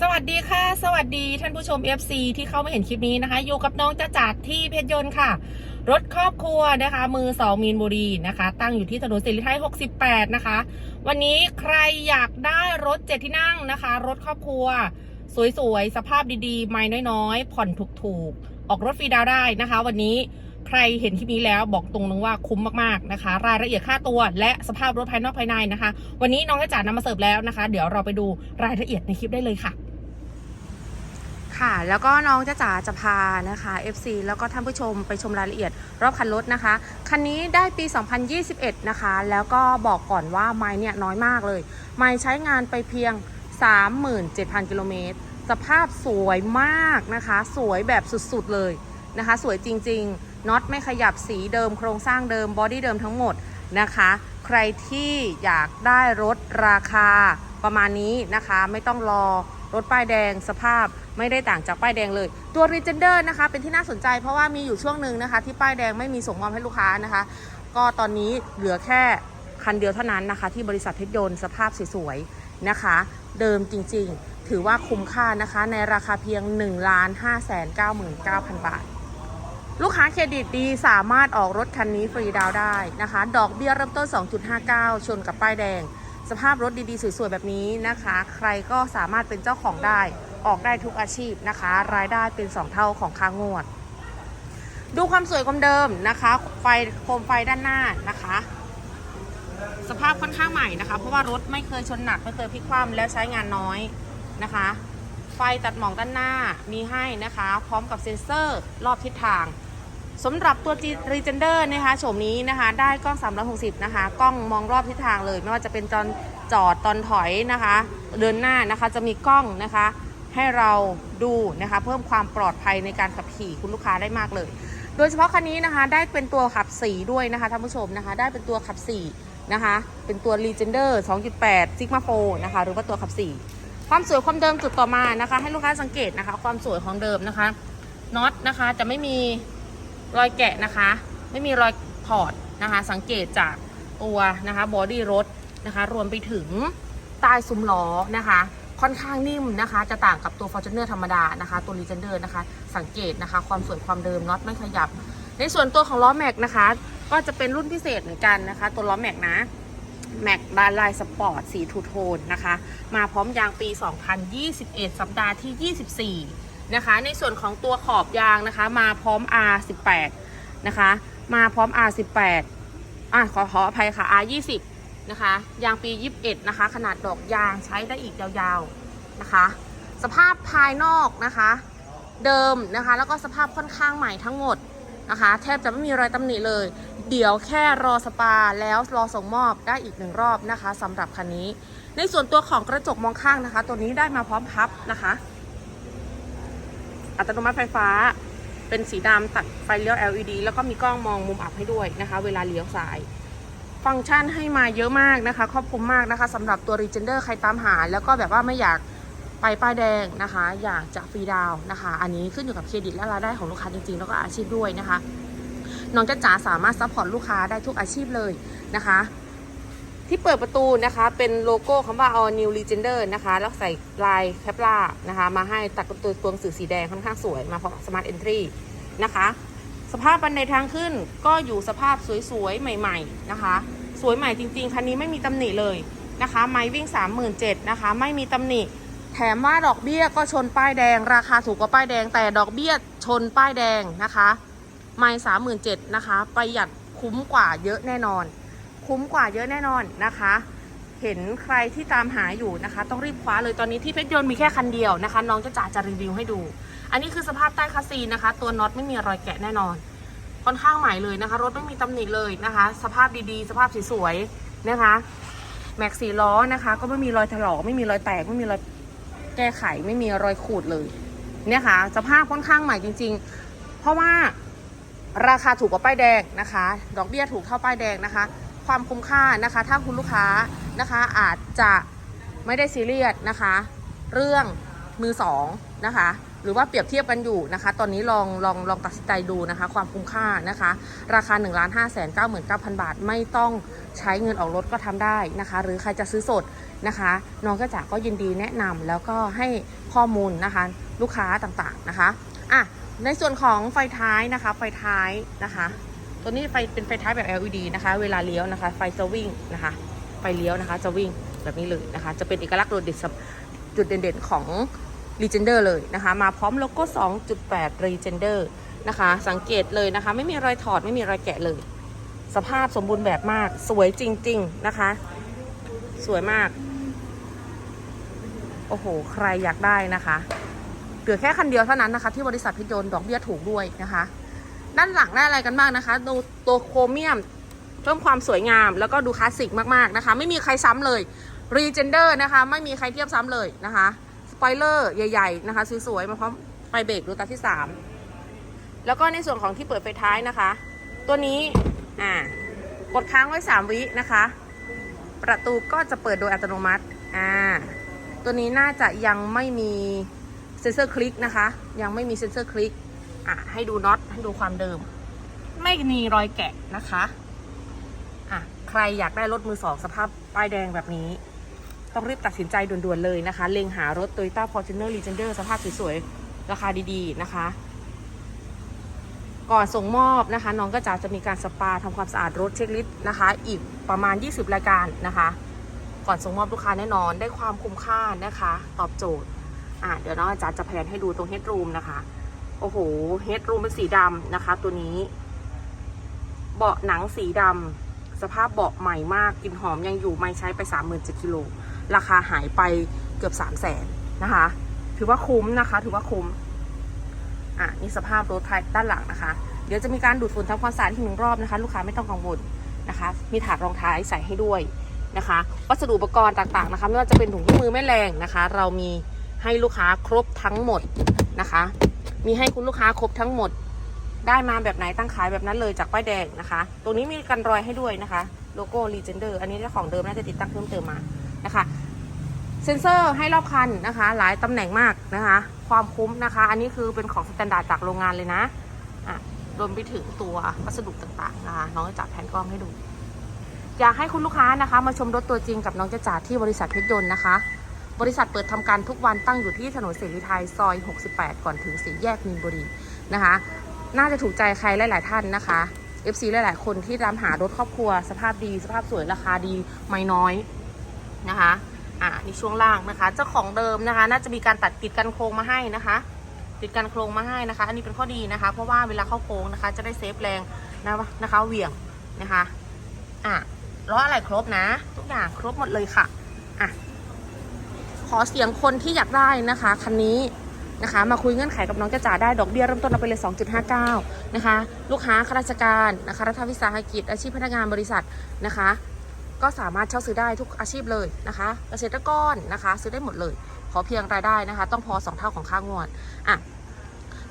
สวัสดีค่ะ สวัสดีท่านผู้ชม FC ที่เข้ามาเห็นคลิปนี้นะคะ อยู่กับน้องจ้าจัดที่เพชรยนต์ค่ะ รถครอบครัวนะคะ มือ2มีนบุรีนะคะ ตั้งอยู่ที่ถนนสิริไทย68 นะคะ วันนี้ใครอยากได้รถเจ็ดที่นั่งนะคะ รถครอบครัว สวยๆ สภาพดีๆ ไม่น้อยๆ ผ่อนถูกๆ ออกรถฟรีดาวได้นะคะ วันนี้ใครเห็นคลิปนี้แล้วบอกตรงนึงว่าคุ้มมากๆนะคะ รายละเอียดค่าตัว และสภาพรถภายนอกภายในนะคะ วันนี้น้องจ้าจัดนำมาเสิร์ฟแล้วนะคะ เดี๋ยวเราไปดูรายละเอียดในคลิปได้เลยค่ะ ค่ะ แล้วก็น้องจะจ๋าจะพานะคะ FC แล้วก็ท่านผู้ชมไปชมรายละเอียดรอบคันรถนะคะ คันนี้ได้ปี 2021 นะคะ แล้วก็บอกก่อนว่าไม้เนี่ยน้อยมากเลย ไม้ใช้งานไปเพียง 37,000 กิโลเมตร สภาพสวยมากนะคะ สวยแบบสุดๆเลยนะคะ สวยจริงๆ น็อตไม่ขยับสีเดิมโครงสร้างเดิมบอดี้เดิมทั้งหมดนะคะ ใครที่อยากได้รถราคาประมาณนี้นะคะ ไม่ต้องรอ รถป้ายแดงสภาพไม่ได้ต่างจากป้ายแดงเลย ตัว r e g e n d e r นะคะ เป็นที่น่าสนใจเพราะว่ามีอยู่ช่วงหนึ่งนะคะ ที่ป้ายแดงไม่มีส่งมอบให้ลูกค้านะคะ ก็ตอนนี้เหลือแค่คันเดียวเท่านั้นนะคะ ที่บริษัทเพชรยนต์สภาพสวยๆนะคะ เดิมจริงๆ ถือว่าคุ้มค่านะคะ ในราคาเพียง 1 5 9 9 9 0 0 บาท ลูกค้าเครดิตดีสามารถออกรถคันนี้ฟรีดาวได้นะคะ ดอกเบี้ยเริ่มต้น 2.59 ชนกับป้ายแดง สภาพรถดีๆ สวยๆ แบบนี้นะคะ ใครก็สามารถเป็นเจ้าของได้ออกได้ทุกอาชีพนะคะ รายได้เป็น 2 เท่าของค่างวด ดูความสวยความเดิมนะคะ ไฟโคมไฟด้านหน้านะคะ สภาพค่อนข้างใหม่นะคะ เพราะว่ารถไม่เคยชนหนัก ไม่เคยพลิกคว่ำแล้วใช้งานน้อยนะคะ ไฟตัดหมอกด้านหน้ามีให้นะคะ พร้อมกับเซ็นเซอร์รอบทิศทาง สำหรับตัว r e g e n d e r นะคะโฉมนี้นะคะได้กล้อง 360 นะคะ กล้องมองรอบทิศทางเลย ไม่ว่าจะเป็นตอนจอดตอนถอยนะคะ เดินหน้านะคะจะมีกล้องนะคะ ให้เราดูนะคะเพิ่มความปลอดภัยในการขับขี่คุณลูกค้าได้มากเลย โดยเฉพาะคันนี้นะคะได้เป็นตัวขับ4ด้วยนะคะท่านผู้ชมนะคะ ได้เป็นตัวขับ4นะคะเป็นตัว r e g e n d e r 2.8 Sigma 4นะคะหรือว่าตัวขับ4ความสวยความเดิมจุดต่อมานะคะ ให้ลูกค้าสังเกตนะคะ ความสวยของเดิมนะคะน็อตนะคะจะไม่มี รอยแกะนะคะ ไม่มีรอยถอดนะคะ สังเกตจากตัวนะคะบอดี้รถนะคะ รวมไปถึงใต้ซุ้มล้อนะคะ ค่อนข้างนิ่มนะคะ จะต่างกับตัว Fortuner ธรรมดานะคะ ตัว Legender นะคะ สังเกตนะคะ ความสวยความเดิมน็อตไม่ขยับ ในส่วนตัวของล้อแม็กนะคะ ก็จะเป็นรุ่นพิเศษเหมือนกันนะคะ ตัวล้อแม็กนะแม็กบาร์ไลสปอร์ตสีทูโทนนะคะ มาพร้อมยางปี 2021 สัปดาห์ที่ 24 นะคะ ในส่วนของตัวขอบยางนะคะ มาพร้อม R18 นะคะ มาพร้อม R18 อะขอขออภัยค่ะ R20 นะคะยางปี 21 นะคะ ขนาดดอกยางใช้ได้อีกยาวๆนะคะ สภาพภายนอกนะคะ เดิมนะคะ แล้วก็สภาพค่อนข้างใหม่ทั้งหมดนะคะ แทบจะไม่มีรอยตำหนิเลย เดี๋ยวแค่รอสปาแล้วรอส่งมอบได้อีกหนึ่งรอบนะคะสำหรับคันนี้ ในส่วนตัวของกระจกมองข้างนะคะ ตัวนี้ได้มาพร้อมพับนะคะ อัตโนมัติไฟฟ้า เป็นสีดำตัดไฟเลี้ยว LED แล้วก็มีกล้องมองมุมอับให้ด้วยนะคะ เวลาเลี้ยวซ้าย ฟังก์ชันให้มาเยอะมากนะคะ ครอบคลุมมากนะคะสำหรับตัว r e g e n d e r ใครตามหา แล้วก็แบบว่าไม่อยากไปป้ายแดงนะคะ อยากจะฟรีดาวน์นะคะ อันนี้ขึ้นอยู่กับเครดิตและรายได้ของลูกค้าจริงๆ แล้วก็อาชีพด้วยนะคะน้องจ้าจ๋าสามารถซัพพอร์ตลูกค้าได้ทุกอาชีพเลยนะคะ ที่เปิดประตูนะคะเป็นโลโก้คำว่า all new legender นะคะ แล้วใส่ลายแคปลานะคะ มาให้ตัดกับตัวตัวหนังสือสีแดงค่อนข้างสวยมาพร้อม smart entry นะคะ สภาพบันไดทางขึ้นก็อยู่สภาพสวยๆ ใหม่ๆนะคะ สวยใหม่จริงๆ คันนี้ไม่มีตำหนิเลยนะคะ ไม้วิ่ง 37,000นะคะ ไม่มีตำหนิ แถมว่าดอกเบี้ยก็ชนป้ายแดง ราคาถูกกว่าป้ายแดง แต่ดอกเบี้ยชนป้ายแดงนะคะ ไม่สามหมื่นเจ็ดนะคะ ประหยัดคุ้มกว่าเยอะแน่นอน คุ้มกว่าเยอะแน่นอนนะคะ เห็นใครที่ตามหาอยู่นะคะ ต้องรีบคว้าเลยตอนนี้ที่เพชรยนต์มีแค่คันเดียวนะคะ น้องจะจ่าจะรีวิวให้ดู อันนี้คือสภาพใต้คัสซีนะคะ ตัวน็อตไม่มีรอยแกะแน่นอน ค่อนข้างใหม่เลยนะคะ รถไม่มีตำหนิเลยนะคะ สภาพดีๆ สภาพสวยๆนะคะ แม็กซี่ล้อนะคะ ก็ไม่มีรอยถลอกไม่มีรอยแตกไม่มีรอยแก้ไขไม่มีรอยขูดเลยเนี่ยค่ะ สภาพค่อนข้างใหม่จริง ๆ เพราะว่าราคาถูกกว่าป้ายแดงนะคะ ดอกเบี้ยถูกเท่าป้ายแดงนะคะ ความคุ้มค่านะคะ ถ้าคุณลูกค้านะคะอาจจะไม่ได้ซีเรียสนะคะ เรื่องมือสองนะคะ หรือว่าเปรียบเทียบกันอยู่นะคะ ตอนนี้ลองลองลองตัดสินใจดูนะคะ ความคุ้มค่านะคะ ราคา 1 5 9 9 9 0 0 บาท ไม่ต้องใช้เงินออกรถก็ทำได้นะคะ หรือใครจะซื้อสดนะคะ น้องก็จะก็ยินดีแนะนำแล้วก็ให้ข้อมูลนะคะ ลูกค้าต่างๆนะคะอะในส่วนของไฟท้ายนะคะ ไฟท้ายนะคะ ตัวนี้ไฟเป็นไฟท้ายแบบ LED นะคะ เวลาเลี้ยวนะคะ ไฟจะวิ่งนะคะ ไฟเลี้ยวนะคะ จะวิ่งแบบนี้เลยนะคะ จะเป็นเอกลักษณ์โดดเด่นจุดเด่นๆของ Legender เลยนะคะ มาพร้อมโลโก้ 2.8 Legender นะคะ สังเกตเลยนะคะ ไม่มีรอยถอดไม่มีรอยแกะเลย สภาพสมบูรณ์แบบมากสวยจริง ๆนะคะ สวยมาก โอ้โห ใครอยากได้นะคะเหลือแค่คันเดียวเท่านั้นนะคะ ที่บริษัทพิจนดอกเบี้ยถูกด้วยนะคะ ด้านหลังได้อะไรกันบ้างนะคะดูตัวโครเมียม เพิ่มความสวยงามแล้วก็ดูคลาสสิกมากๆนะคะ ไม่มีใครซ้ำเลยรีเจนเดอร์นะคะ ไม่มีใครเทียบซ้ำเลยนะคะสปอยเลอร์ใหญ่ๆนะคะสวยๆมาพร้อมไฟเบรกดูตาที่ 3 แล้วก็ในส่วนของที่เปิดไฟท้ายนะคะ ตัวนี้อ่ากดค้างไว้ 3 วินะคะ ประตูก็จะเปิดโดยอัตโนมัติอ่าตัวนี้น่าจะยังไม่มีเซ็นเซอร์คลิกนะคะ ยังไม่มีเซ็นเซอร์คลิก อะให้ดูน็อตให้ดูความเดิม ไม่มีรอยแกะนะคะอะใครอยากได้รถมือสองสภาพป้ายแดงแบบนี้ ต้องรีบตัดสินใจด่วนๆเลยนะคะ เล็งหารถ Toyota Fortuner Legender สภาพสวยๆ ราคาดีๆนะคะ ก่อนส่งมอบนะคะ น้องก็จะจะมีการสปาทำความสะอาดรถเช็คลิสต์นะคะ อีกประมาณ 20 รายการนะคะก่อนส่งมอบลูกค้าแน่นอนได้ความคุ้มค่านะคะ ตอบโจทย์อะเดี๋ยวน้องอาจารย์จะแพนให้ดูตรงเฮดรูมนะคะ โอ้โหเฮดรูมเป็นสีดำนะคะ ตัวนี้ เบาะหนังสีดำสภาพเบาะใหม่มากกลิ่นหอมยังอยู่ไม่ใช้ไป 37กิโลราคาหายไปเกือบ 3 0 0แสนนะคะ ถือว่าคุ้มนะคะ ถือว่าคุ้มอะนี่สภาพรถไทยด้านหลังนะคะ เดี๋ยวจะมีการดูดฝุ่นทำความสะอาดที่หนึ่งรอบนะคะ ลูกค้าไม่ต้องกังวลนะคะ มีถาดรองท้ายใส่ให้ด้วยนะคะวัสดุอุปกรณ์ต่างๆนะคะไม่ว่าจะเป็นถุงที่มือแม่แรงนะคะ เรามีให้ลูกค้าครบทั้งหมดนะคะ มีให้คุณลูกค้าครบทั้งหมด ได้มาแบบไหนตั้งขายแบบนั้นเลยจากป้ายแดงนะคะ ตรงนี้มีกันรอยให้ด้วยนะคะ โลโก้ Legender อันนี้เจ้าของเดิมน่าจะติดตั้งเพิ่มเติมมานะคะ เซ็นเซอร์ให้รอบคันนะคะ หลายตำแหน่งมากนะคะ ความคุ้มนะคะ อันนี้คือเป็นของสแตนดาร์ดจากโรงงานเลยนะอะรวมไปถึงตัววัสดุต่างๆนะคะน้องจะจับแผนกล้องให้ดูอยากให้คุณลูกค้านะคะ มาชมรถตัวจริงกับน้องจะจ่าที่บริษัทเพชรยนต์นะคะ บริษัทเปิดทำการทุกวันตั้งอยู่ที่ถนนเสรีไทยซอย 68 ก่อนถึงสี่แยกมีนบุรีนะคะ น่าจะถูกใจใครหลาย ๆ ท่านนะคะ FC หลาย ๆ คนที่ตามหารถครอบครัว สภาพดี สภาพสวยราคาดีไม่น้อยนะคะอ่านี่ช่วงล่างนะคะ เจ้าของเดิมนะคะ น่าจะมีการตัดติดกันโครงมาให้นะคะ ติดกันโครงมาให้นะคะ อันนี้เป็นข้อดีนะคะ เพราะว่าเวลาเข้าโค้งนะคะ จะได้เซฟแรงนะนะคะเหวี่ยงนะคะอะล้ออะไรครบนะ ทุกอย่างครบหมดเลยค่ะอะ ขอเสียงคนที่อยากได้นะคะคันนี้นะคะ มาคุยเงื่อนไขกับน้องจ้าจ๋าได้ดอกเบี้ยเริ่มต้นเอาไปเลย 2.59 นะคะ ลูกค้าข้าราชการนะคะรัฐวิสาหกิจ อาชีพพนักงานบริษัทนะคะ ก็สามารถเช่าซื้อได้ทุกอาชีพเลยนะคะเกษตรกรนะคะ ซื้อได้หมดเลย ขอเพียงรายได้นะคะ ต้องพอ 2 เท่าของค่างวดอะ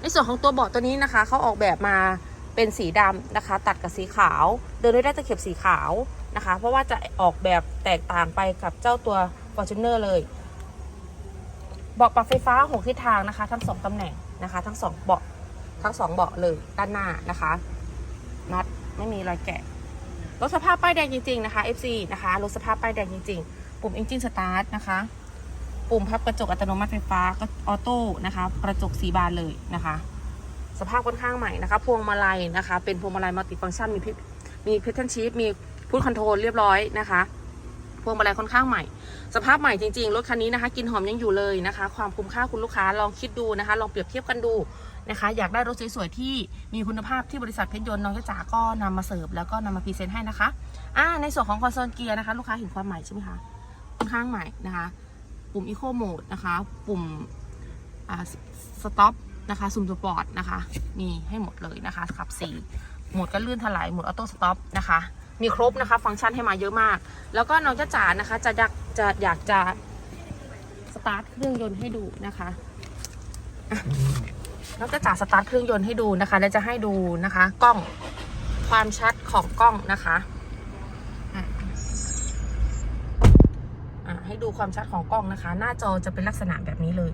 ในส่วนของตัวเบาะตัวนี้นะคะเขาออกแบบมาเป็นสีดำนะคะ ตัดกับสีขาว เดินด้วยได้ตะเข็บสีขาวนะคะ เพราะว่าจะออกแบบแตกต่างไปกับเจ้าตัว Fortuner เลย บาะปรับไฟฟ้าหกทิศทางนะคะ ทั้งสองตำแหน่งนะคะ ทั้งสองเบาะทั้งสองเบาะเลยด้านหน้านะคะน็อตไม่มีรอยแกะรถสภาพป้ายแดงจริงๆนะคะ FC นะคะรถสภาพป้ายแดงจริงๆ ปุ่ม Engine Start นะคะ ปุ่มพับกระจกอัตโนมัติไฟฟ้าก็ออโต้นะคะ กระจกสีบานเลยนะคะ สภาพค่อนข้างใหม่นะคะ พวงมาลัยนะคะ เป็นพวงมาลัยมัลติฟังก์ชันมีพิมีเพทเทิลชีฟมีพูดคอนโทรลเรียบร้อยนะคะ พวงมาลัยค่อนข้างใหม่ สภาพใหม่จริงๆ รถคันนี้นะคะกินหอมยังอยู่เลยนะคะ ความคุ้มค่าคุณลูกค้าลองคิดดูนะคะ ลองเปรียบเทียบกันดูนะคะ อยากได้รถสวยๆที่มีคุณภาพที่บริษัทเพชรยนต์น้องจ๋าก็นำมาเสิร์ฟแล้วก็นำมาพรีเซนต์ให้นะคะอ่าในส่วนของคอนโซลเกียร์นะคะลูกค้าเห็นความใหม่ใช่ไหมคะค่อนข้างใหม่นะคะ ปุ่ม Eco Mode นะคะ ปุ่มอ่าสต็อปนะคะซุมสปอร์ตนะคะมีให้หมดเลยนะคะขับสีโหมดก็ลื่นถลายโหมดออโต้สต็อปนะคะ มีครบนะคะ ฟังก์ชันให้มาเยอะมาก แล้วก็น้องจ้าจ๋านะคะ จะอยากจะอยากจะสตาร์ทเครื่องยนต์ให้ดูนะคะน้องจ้าจ๋าสตาร์ทเครื่องยนต์ให้ดูนะคะ แล้วจะให้ดูนะคะ กล้องความชัดของกล้องนะคะอะให้ดูความชัดของกล้องนะคะ หน้าจอจะเป็นลักษณะแบบนี้เลย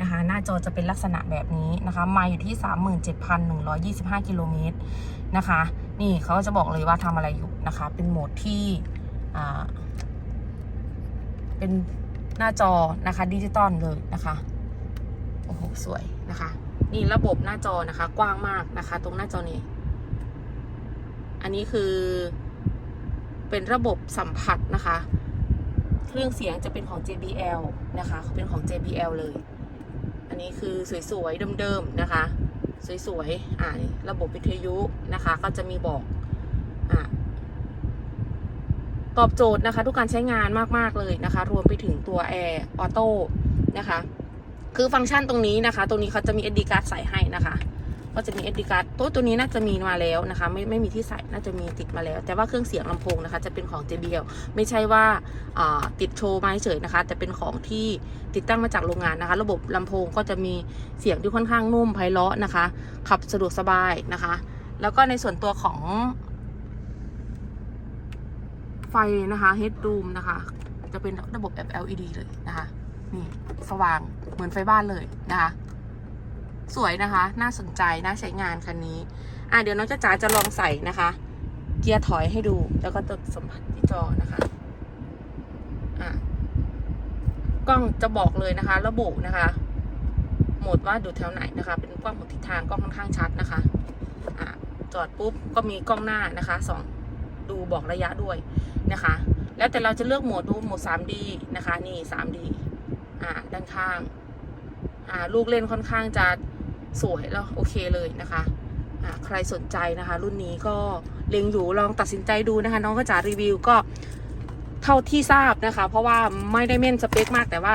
นะคะ หน้าจอจะเป็นลักษณะแบบนี้นะคะ มาอยู่ที่ 37,125 กิโลเมตรนะคะ นี่เขาจะบอกเลยว่าทำอะไรอยู่นะคะ เป็นโหมดที่เป็นหน้าจอนะคะดิจิตอลเลยนะคะโอ้โหสวยนะคะ นี่ระบบหน้าจอนะคะ กว้างมากนะคะ ตรงหน้าจอนี้ อันนี้คือเป็นระบบสัมผัสนะคะ เครื่องเสียงจะเป็นของ JBL นะคะ เป็นของ JBL เลย อันนี้คือสวยๆเดิมๆนะคะ สวยๆอ่าระบบวิทยุนะคะ ก็จะมีบอกอ่าตอบโจทย์นะคะ ทุกการใช้งานมากๆเลยนะคะ รวมไปถึงตัวแอร์ออโต้นะคะ คือฟังก์ชันตรงนี้นะคะ ตรงนี้เขาจะมี SD card ใส่ให้นะคะ ก็จะมี SD card ตัวตัวนี้น่าจะมีมาแล้วนะคะ ไม่ไม่มีที่ใส่น่าจะมีติดมาแล้ว แต่ว่าเครื่องเสียงลำโพงนะคะ จะเป็นของ JBL ไม่ใช่ว่าติดโชว์มาเฉยนะคะ แต่เป็นของที่ติดตั้งมาจากโรงงานนะคะ ระบบลำโพงก็จะมีเสียงที่ค่อนข้างนุ่มไพเราะนะคะ ขับสะดวกสบายนะคะ แล้วก็ในส่วนตัวของไฟนะคะ headroom นะคะ จะเป็นระบบแบบ LED เลยนะคะ นี่ สว่างเหมือนไฟบ้านเลยนะคะ สวยนะคะ น่าสนใจ น่าใช้งานคันนี้ อะเดี๋ยวน้องจ้าจ๋าจะลองใส่นะคะ เกียร์ถอยให้ดู แล้วก็ตัวสัมผัสที่จอนะคะ อะ กล้องจะบอกเลยนะคะ ระบุนะคะ โหมดว่าดูแถวไหนนะคะ เป็นกล้องของทิศทางกล้องค่อนข้างชัดนะคะ อะ จอดปุ๊บก็มีกล้องหน้านะคะสองดูบอกระยะด้วยนะคะ แล้วแต่เราจะเลือกโหมดดูโหมด 3D นะคะ นี่ 3D อ่าด้านข้าง อ่า ลูกเล่นค่อนข้างจะ สวยแล้วโอเคเลยนะคะใครสนใจนะคะ รุ่นนี้ก็เล็งอยู่ลองตัดสินใจดูนะคะ น้องก็จะรีวิวก็เท่าที่ทราบนะคะ เพราะว่าไม่ได้เม่นสเปคมากแต่ว่า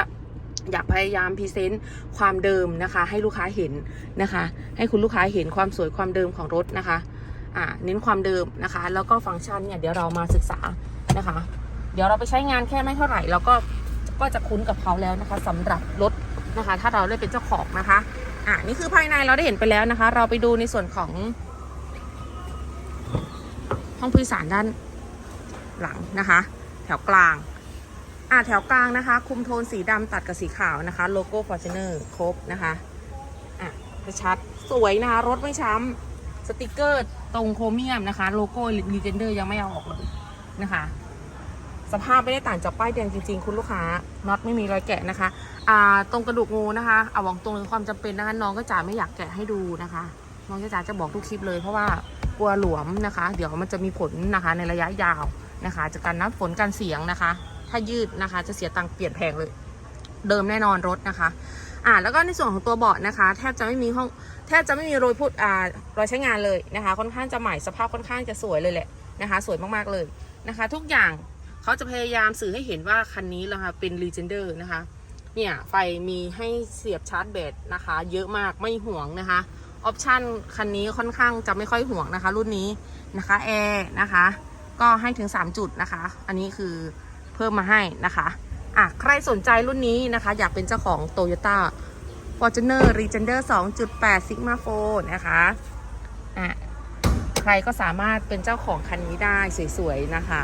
อยากพยายามพรีเซนต์ความเดิมนะคะ ให้ลูกค้าเห็นนะคะ ให้คุณลูกค้าเห็นความสวยความเดิมของรถนะคะอ่าเน้นความเดิมนะคะ แล้วก็ฟังก์ชันเนี่ยเดี๋ยวเรามาศึกษานะคะ เดี๋ยวเราไปใช้งานแค่ไม่เท่าไหร่เราก็ก็จะคุ้นกับเขาแล้วนะคะสำหรับรถนะคะ ถ้าเราได้เป็นเจ้าของนะคะ อ่านี่คือภายในเราได้เห็นไปแล้วนะคะ เราไปดูในส่วนของ ห้องผู้โดยสารด้านหลังนะคะ แถวกลางอ่าแถวกลางนะคะ คุมโทนสีดำตัดกับสีขาวนะคะ โลโก้ Fortuner ครบนะคะอะชัดสวยนะคะ รถไม่ช้ำสติกเกอร์ตรงโครเมียมนะคะ โลโก้ Legender ยังไม่เอาออกเลยนะคะ สภาพไม่ได้ต่างจากป้ายแดงจริงๆ คุณลูกค้าน็อตไม่มีรอยแกะนะคะอ่าตรงกระดูกงูนะคะเอาบอกตรงเลยความจำเป็นนะคะน้องก็จ๋าไม่อยากแกะให้ดูนะคะน้องกจ๋าจะบอกทุกคลิปเลยเพราะว่ากลัวหลวมนะคะ เดี๋ยวมันจะมีผลนะคะในระยะยาวนะคะจากการน้ำฝนการเสียงนะคะ ถ้ายืดนะคะจะเสียตังค์เปลี่ยนแพงเลย เดิมแน่นอนรถนะคะอ่าแล้วก็ในส่วนของตัวเบาะนะคะ แทบจะไม่มีห้องแทบจะไม่มีรอยพูดอ่ารอยใช้งานเลยนะคะ ค่อนข้างจะใหม่สภาพค่อนข้างจะสวยเลยแหละนะคะ สวยมากๆเลยนะคะ ทุกอย่าง เขาจะพยายามสื่อให้เห็นว่าคันนี้นะคะเป็น Legender นะคะ เนี่ยไฟมีให้เสียบชาร์จแบตนะคะ เยอะมากไม่ห่วงนะคะ ออปชันคันนี้ค่อนข้างจะไม่ค่อยห่วงนะคะ รุ่นนี้นะคะแอร์นะคะ ก็ให้ถึง 3 จุดนะคะ อันนี้คือเพิ่มมาให้นะคะอะใครสนใจรุ่นนี้นะคะ อยากเป็นเจ้าของ Toyota Fortuner Legender 2.8 Sigma 4นะคะอะใครก็สามารถเป็นเจ้าของคันนี้ได้สวยๆนะคะ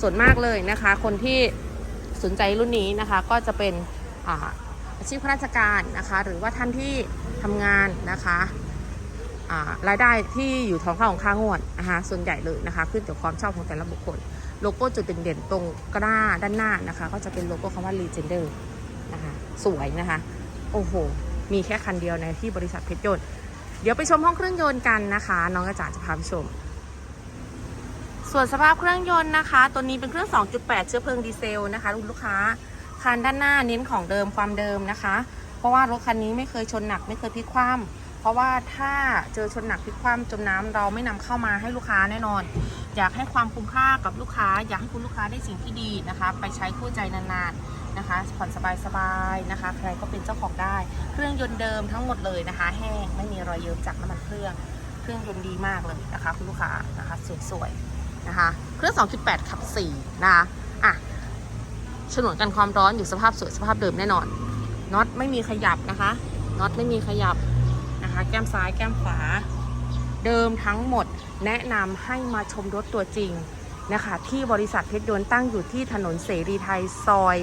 ส่วนมากเลยนะคะ คนที่สนใจรุ่นนี้นะคะก็จะเป็นอาอาชีพข้าราชการนะคะ หรือว่าท่านที่ทำงานนะคะรายได้ที่อยู่ท้องข้าของค่างวดนะคะส่วนใหญ่เลยนะคะ ขึ้นกับความชอบของแต่ละบุคคล โลโก้จุดเด่นๆตรงกระด้าด้านหน้านะคะ ก็จะเป็นโลโก้คำว่า Legender นะคะสวยนะคะ โอ้โห มีแค่คันเดียวในที่บริษัทเพชรยนต์ เดี๋ยวไปชมห้องเครื่องยนต์กันนะคะ น้องกระจาจะพาไปชม ส่วนสภาพเครื่องยนต์นะคะ ตัวนี้เป็นเครื่อง 2.8 เชื้อเพลิงดีเซลนะคะคุณลูกค้าคันด้านหน้าเน้นของเดิมความเดิมนะคะ เพราะว่ารถคันนี้ไม่เคยชนหนักไม่เคยพลิกคว่ำเพราะว่าถ้าเจอชนหนักพลิกคว่ำจมน้ำเราไม่นำเข้ามาให้ลูกค้าแน่นอน อยากให้ความคุ้มค่ากับลูกค้า อยากให้คุณลูกค้าได้สิ่งที่ดีนะคะ ไปใช้คู่ใจนานๆนะคะ ผ่อนสบายๆนะคะ ใครก็เป็นเจ้าของได้ เครื่องยนต์เดิมทั้งหมดเลยนะคะ แห้งไม่มีรอยเยิ้มจากน้ำมันเครื่อง เครื่องยนต์ดีมากเลยนะคะ คุณลูกค้านะคะสวยๆ นะคะเครื่อง 2.8 ขับ 4 นะคะอะฉนวนกันความร้อนอยู่สภาพสวยสภาพเดิมแน่นอนน็อตไม่มีขยับนะคะน็อตไม่มีขยับนะคะ แก้มซ้ายแก้มขวา เดิมทั้งหมดแนะนำให้มาชมรถตัวจริงนะคะ ที่บริษัทเพชรยนต์ตั้งอยู่ที่ถนนเสรีไทยซอย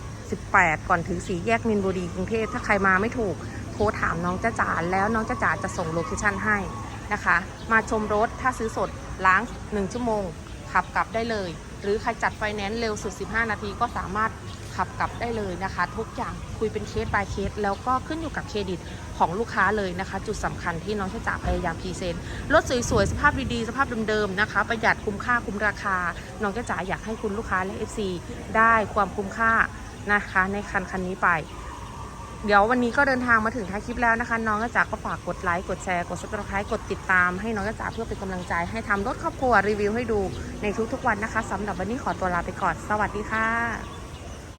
68 ก่อนถึงสีแยกมินบุรีกรุงเทพถ้าใครมาไม่ถูกโทรถามน้องจ้าจ๋าแล้วน้องจ้าจ๋าจะส่งโลเคชั่นให้นะคะ มาชมรถ ถ้าซื้อสดล้าง 1 ชั่วโมง ขับกลับได้เลย หรือใครจัดไฟแนนซ์เร็วสุด 15 นาทีก็สามารถขับกลับได้เลยนะคะ ทุกอย่างคุยเป็นเคส by เคส แล้วก็ขึ้นอยู่กับเครดิตของลูกค้าเลยนะคะ จุดสำคัญที่น้องชจ๋าพยายามพรีเซนต์รถสวยๆ สภาพดีๆ สภาพเดิมๆนะคะ ประหยัดคุ้มค่าคุ้มราคา น้องชจ๋าอยากให้คุณลูกค้าและ FC ได้ความคุ้มค่านะคะในคันคันนี้ไป เดี๋ยววันนี้ก็เดินทางมาถึงท้ายคลิปแล้วนะคะ น้องกระจาก็ฝากกดไลค์กดแชร์กด subscribe กดติดตามให้น้องกระจ๋าเพื่อเป็นกำลังใจให้ทำรถครอบครัวรีวิวให้ดูในทุกๆวันนะคะสำหรับวันนี้ขอตัวลาไปก่อนสวัสดีค่ะ